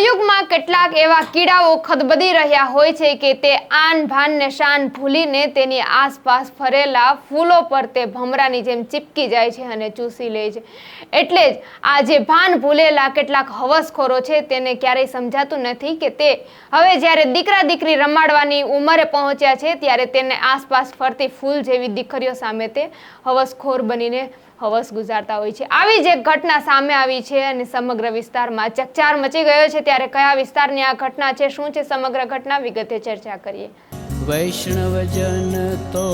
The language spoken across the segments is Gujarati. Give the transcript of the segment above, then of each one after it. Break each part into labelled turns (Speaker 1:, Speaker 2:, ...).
Speaker 1: કળિયુગમાં કેટલાક એવા કીડાઓ ખદબદી રહ્યા હોય છે કે તે આન ભાન ને શાન ભૂલીને તેની આસપાસ ફરેલા ફૂલો પર તે ભમરાની જેમ ચીપકી જાય છે અને ચૂસી લે છે. એટલે જ આ જે ભાન ભૂલેલા કેટલાક હવસખોરો છે તેને ક્યારેય સમજાતું નથી કે તે હવે જ્યારે દીકરા દીકરી રમાડવાની ઉંમરે પહોંચ્યા છે ત્યારે તેને આસપાસ ફરતી ફૂલ જેવી દીકરીઓ સામે તે હવસખોર બનીને હવસ ગુજારતા હોય છે. આવી જ એક ઘટના સામે આવી છે અને સમગ્ર વિસ્તારમાં ચકચાર મચી ગયો છે. ત્યારે કયા વિસ્તારની આ ઘટના છે? શું છે સમગ્ર ઘટના? વિગતે ચર્ચા કરીએ.
Speaker 2: વૈષ્ણવજન તો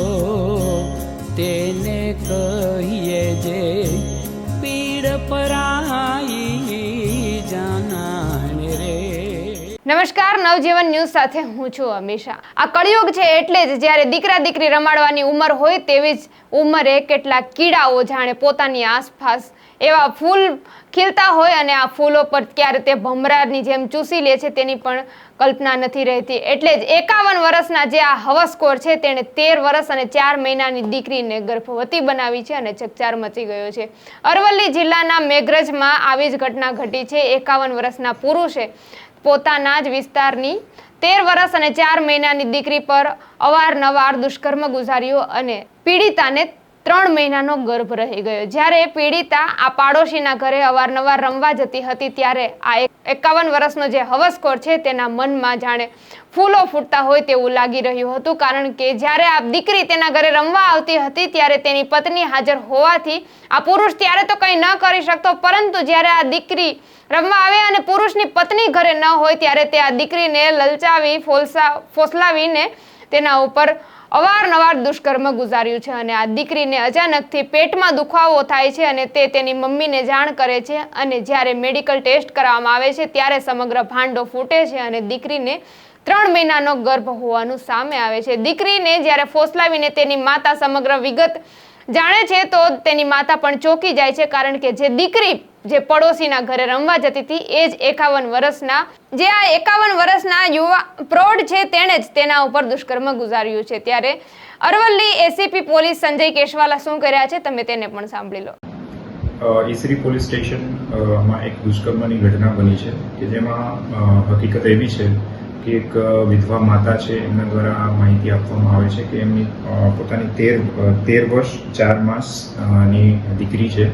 Speaker 2: તેને કહીએ જે પીડ પરાઈ
Speaker 1: નમસ્કાર, નવજીવન ન્યૂઝ સાથે હું છું અમીષા. આ કળિયુગ છે એટલે જ જ્યારે દીકરા દીકરી રમાડવાની ઉંમર હોય તેવી જ ઉંમરે કેટલાક કીડાઓ જાણે પોતાની આસપાસ એવા ફૂલ ખીલતા હોય અને આ ફૂલો પર ક્યારે તે ભમરાની જેમ ચૂસી લે છે તેની પણ કલ્પના નથી રહેતી. એટલે જ એકાવન વર્ષના જે આ હવસકોર છે તેણે તેર વર્ષ અને ચાર મહિનાની દીકરીને ગર્ભવતી બનાવી છે અને ચકચાર મચી ગયો છે. અરવલ્લી જિલ્લાના મેઘરજમાં આવી જ ઘટના ઘટી છે. એકાવન વર્ષના પુરુષે પોતાના જ વિસ્તારની તેર વર્ષ અને ચાર મહિનાની દીકરી પર અવારનવાર દુષ્કર્મ ગુજાર્યું અને પીડિતાને ત્રણ મહિનાનો ગર્ભ રહી ગયો. જ્યારે પીડિતા આ પાડોશીના ઘરે અવારનવાર રમવા જતી હતી ત્યારે આ એકાવન વર્ષનો જે હવસખોર છે તેના મનમાં જાણે ફૂલો ફૂટતા હોય તેવું લાગી રહ્યું હતું. કારણ કે જ્યારે આ દીકરી તેના ઘરે રમવા આવતી હતી ત્યારે તેની પત્ની હાજર હોવાથી આ પુરુષ ત્યારે તો કંઈ ન કરી શકતો, પરંતુ જ્યારે આ દીકરી રમવા આવે અને પુરુષની પત્ની ઘરે ન હોય ત્યારે તે આ દીકરીને લલચાવી, ફોલસા, ફોસલાવીને તેના ઉપર અવારનવાર દુષ્કર્મ ગુજાર્યું છે અને આ દીકરીને અચાનકથી પેટમાં દુખાવો થાય છે અને તે તેની મમ્મીને જાણ કરે છે અને જ્યારે મેડિકલ ટેસ્ટ કરવામાં આવે છે ત્યારે સમગ્ર ભાંડો ફૂટે છે અને દીકરીને ત્રણ મહિનાનો ગર્ભ હોવાનું સામે આવે છે. દીકરીને જ્યારે ફોસલાવીને તેની માતા સમગ્ર વિગત જાણે છે તો તેની માતા પણ ચોંકી જાય છે કારણ કે જે દીકરી જે પડોશીના ઘરે રમવા જતી હતી, એ જ એકાવન વર્ષના, જે આ એકાવન વર્ષના યુવા પ્રૌઢ છે, તેણે જ તેના ઉપર દુષ્કર્મ ગુજાર્યું છે. ત્યારે અરવલ્લી એસીપી પોલીસ સંજય કેશવાલા શું કર્યા છે, તમે તેને પણ સાંભળી લો.
Speaker 3: ઈસરી પોલીસ સ્ટેશનમાં એક દુષ્કર્મની ઘટના બની છે કે જેમાં હકીકત એવી છે કે એક વિધવા માતા છે, એમના દ્વારા માહિતી આપવામાં આવે છે કે એમની પોતાની તેર તેર વર્ષ, ચાર માસની દીકરી છે.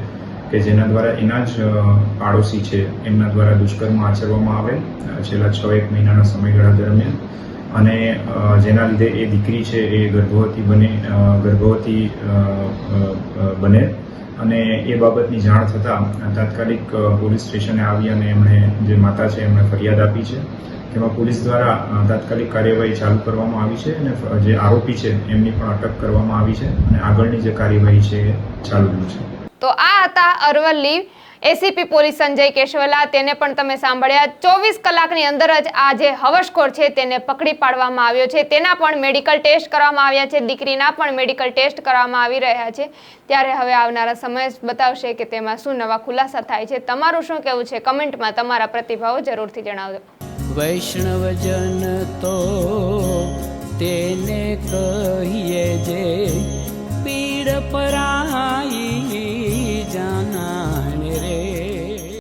Speaker 3: કે જેના દ્વારા એના જ પાડોશી છે, એમના દ્વારા દુષ્કર્મ આચરવામાં આવે છેલ્લા છ એક મહિનાના સમયગાળા દરમિયાન. અને જેના લીધે એ દીકરી છે એ ગર્ભવતી બને ગર્ભવતી બને. અને એ બાબતની જાણ થતાં તાત્કાલિક પોલીસ સ્ટેશને આવી અને એમણે જે માતા છે એમણે ફરિયાદ આપી છે. તેમાં પોલીસ દ્વારા તાત્કાલિક કાર્યવાહી ચાલુ કરવામાં આવી છે અને જે આરોપી છે એમની પણ અટક કરવામાં આવી છે અને આગળની જે કાર્યવાહી છે એ ચાલુ છે.
Speaker 1: તો આ હતા અરવલ્લી એસીપી પોલીસ સંજય કેશવલા. તેને પણ તમે સાંભળ્યા. ચોવીસ કલાકની અંદર જ આ જે હવસખોર છે તેને પકડી પાડવામાં આવ્યો છે. તેના પણ મેડિકલ ટેસ્ટ કરવામાં આવ્યા છે. દીકરીના પણ મેડિકલ ટેસ્ટ કરવામાં આવી રહ્યા છે. ત્યારે હવે આવનારા સમય બતાવશે કે તેમાં શું નવા ખુલાસા થાય છે. તમારું શું કહેવું છે? કમેન્ટમાં તમારા પ્રતિભાવો જરૂરથી જણાવજો.
Speaker 2: વૈષ્ણવજન તો તેને કહીએ